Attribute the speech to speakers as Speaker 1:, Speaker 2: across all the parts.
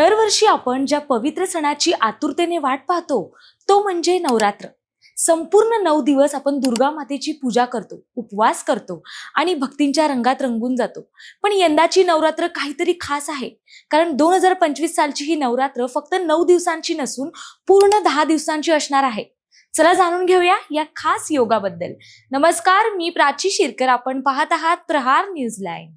Speaker 1: दरवर्षी आपण ज्या पवित्र सणाची आतुरतेने वाट पाहतो तो म्हणजे नवरात्र. संपूर्ण नऊ दिवस आपण दुर्गा मातेची पूजा करतो उपवास करतो आणि भक्तींच्या रंगात रंगून जातो. पण यंदाची नवरात्र काहीतरी खास आहे. कारण दोन हजार पंचवीस सालची ही नवरात्र फक्त नऊ दिवसांची नसून पूर्ण दहा दिवसांची असणार आहे. चला जाणून घेऊया या खास योगाबद्दल. नमस्कार मी प्राची शिरकर. आपण पाहत आहात प्रहार न्यूज लाईन.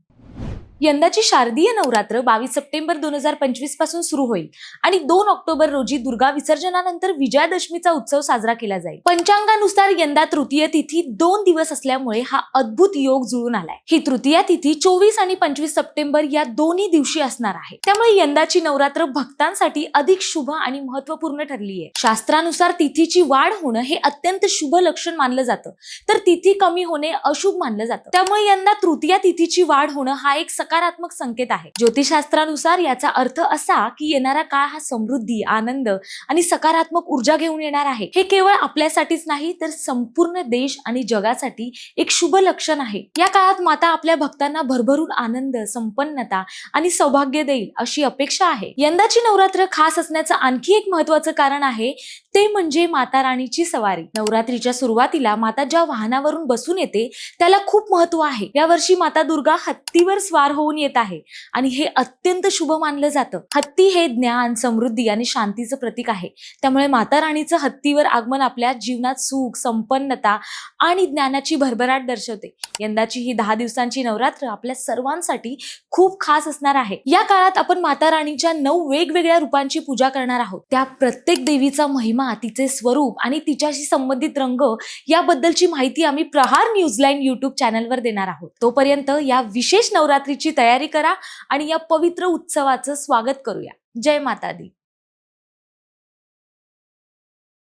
Speaker 1: यंदाची शारदीय नवरात्र बावीस सप्टेंबर दोन हजार पंचवीसपासून सुरू होईल आणि दोन ऑक्टोबर रोजी दुर्गा विसर्जनानंतर विजयादशमीचा उत्सव साजरा केला जाईल. पंचांगानुसार यंदा तृतीय तिथी दोन दिवस असल्यामुळे हा अद्भुत योग जुळून आलाय. ही तृतीय तिथी चोवीस आणि पंचवीस सप्टेंबर या दोन्ही दिवशी असणार आहे. त्यामुळे यंदाची नवरात्र भक्तांसाठी अधिक शुभ आणि महत्त्वपूर्ण ठरली आहे. शास्त्रानुसार तिथीची वाढ होणं हे अत्यंत शुभ लक्षण मानलं जातं. तर तिथी कमी होणे अशुभ मानलं जातं. त्यामुळे यंदा तृतीय तिथीची वाढ होणं हा एक सकारात्मक संकेत आहे. ज्योतिषशास्त्रानुसार याचा अर्थ असा की येणारा काळ हा समृद्धी आनंद आणि सकारात्मक ऊर्जा घेऊन येणार आहे. हे केवळ आपल्यासाठीच नाही तर संपूर्ण देश आणि जगासाठी एक शुभ लक्षण आहे. या काळात माता आपल्या भक्तांना भरभरून आनंद संपन्नता आणि सौभाग्य देईल अशी अपेक्षा आहे. यंदाची नवरात्र खास असण्याचं आणखी एक महत्वाचं कारण आहे ते म्हणजे माता राणीची सवारी. नवरात्रीच्या सुरुवातीला माता ज्या वाहनावरून बसून येते त्याला खूप महत्त्व आहे. यावर्षी माता दुर्गा हत्तीवर स्वार होऊन येत आहे. आणि हे अत्यंत शुभ मानलं जातं. हत्ती हे ज्ञान समृद्धी आणि शांतीचं प्रतीक आहे. त्यामुळे माता राणीचं हत्तीवर आगमन आपल्या जीवनात सुख संपन्नता आणि ज्ञानाची भरभराट दर्शवते. यंदाची ही दहा दिवसांची नवरात्र आपल्या सर्वांसाठी खूप खास असणार आहे. या काळात आपण माता राणीच्या नऊ वेगवेगळ्या रूपांची पूजा करणार आहोत. त्या प्रत्येक देवीचा महिमा तिचे स्वरूप आणि तिच्याशी संबंधित रंग याबद्दलची माहिती आम्ही प्रहार न्यूजलाईन युट्यूब चॅनलवर देणार आहोत. तोपर्यंत या विशेष नवरात्रीची तयारी करा आणि या पवित्र उत्सवाचं स्वागत करूया. जय माता दी